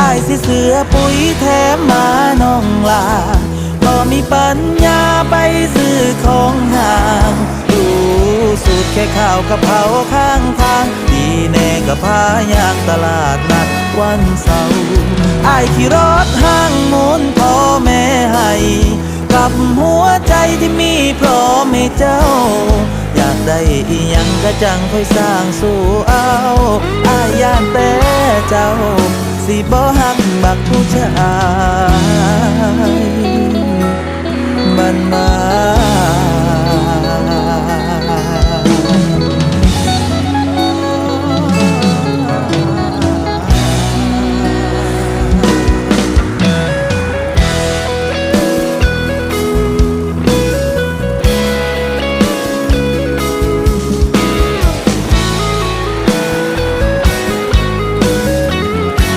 อายสิเสือปุ๋ยแถมมาน้องลาก็มีปัญญาไปซื้อของห่างดูสูตรแค่ข้าวกะเพราข้างทาง ดีแน่กับพายางตลาดนัดวันเสาร์อายขี่รถห้างมุนพ่อแม่ให้กับหัวใจที่มีพร้อมให้เจ้า อยากได้อีหยังก็จังค่อยสร้างสู่เอาอายย่านแต่เจ้า สิบ่หักบักผู้ชาย